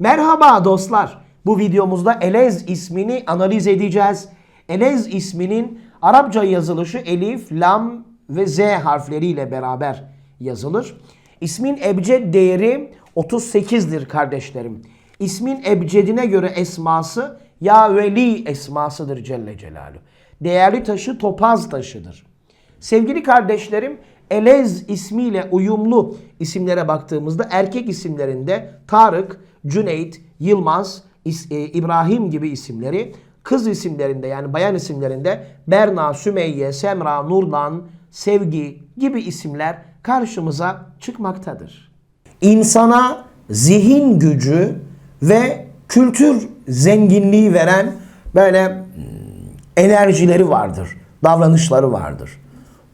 Merhaba dostlar. Bu videomuzda Elez ismini analiz edeceğiz. Elez isminin Arapça yazılışı elif, lam ve z harfleriyle beraber yazılır. İsmin ebced değeri 38'dir kardeşlerim. İsmin ebcedine göre esması ya veli esmasıdır Celle Celaluhu. Değerli taşı topaz taşıdır. Sevgili kardeşlerim, Elez ismiyle uyumlu isimlere baktığımızda erkek isimlerinde Tarık, Cüneyt, Yılmaz, e, İbrahim gibi isimleri, kız isimlerinde yani bayan isimlerinde Berna, Sümeyye, Semra, Nurdan, Sevgi gibi isimler karşımıza çıkmaktadır. İnsana zihin gücü ve kültür zenginliği veren böyle hmm, enerjileri vardır, davranışları vardır.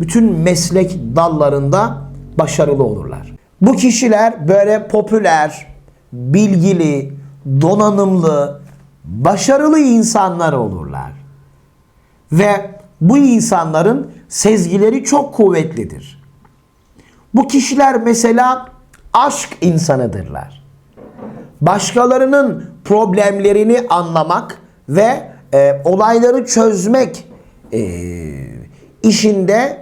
bütün meslek dallarında başarılı olurlar. Bu kişiler böyle popüler, bilgili, donanımlı, başarılı insanlar olurlar. Ve bu insanların sezgileri çok kuvvetlidir. Bu kişiler mesela aşk insanıdırlar başkalarının problemlerini anlamak ve e, olayları çözmek e, işinde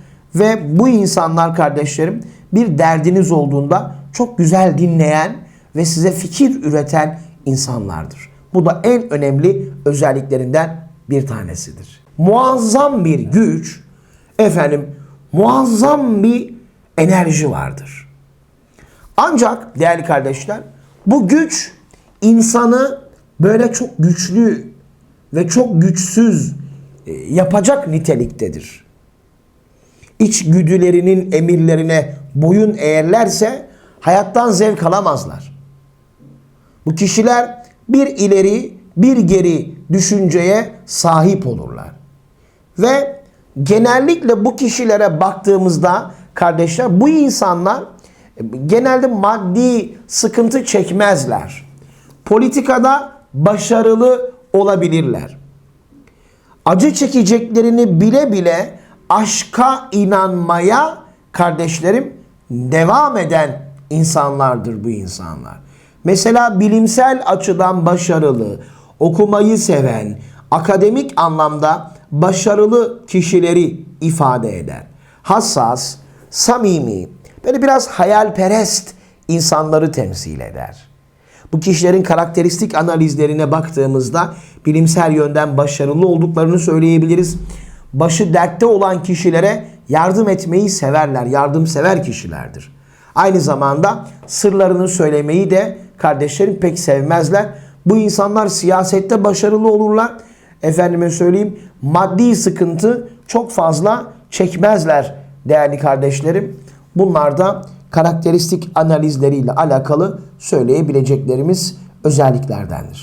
Ve bu insanlar kardeşlerim bir derdiniz olduğunda çok güzel dinleyen ve size fikir üreten insanlardır. Bu da en önemli özelliklerinden bir tanesidir. Muazzam bir güç, efendim muazzam bir enerji vardır. Ancak değerli kardeşler bu güç insanı böyle çok güçlü ve çok güçsüz e, yapacak niteliktedir. İçgüdülerinin emirlerine boyun eğerlerse hayattan zevk alamazlar. Bu kişiler bir ileri bir geri düşünceye sahip olurlar. Ve genellikle bu kişilere baktığımızda kardeşler bu insanlar genelde maddi sıkıntı çekmezler. Politikada başarılı olabilirler. Acı çekeceklerini bile bile aşka inanmaya kardeşlerim devam eden insanlardır bu insanlar. Mesela bilimsel açıdan başarılı, okumayı seven, akademik anlamda başarılı kişileri ifade eder. Hassas, samimi, böyle biraz hayalperest insanları temsil eder. Bu kişilerin karakteristik analizlerine baktığımızda bilimsel yönden başarılı olduklarını söyleyebiliriz. Başı dertte olan kişilere yardım etmeyi severler, yardımsever kişilerdir. Aynı zamanda sırlarını söylemeyi de kardeşlerim pek sevmezler. Bu insanlar siyasette başarılı olurlar. Efendime söyleyeyim maddi sıkıntı çok fazla çekmezler değerli kardeşlerim. Bunlar da karakteristik analizleriyle alakalı söyleyebileceklerimiz özelliklerdendir.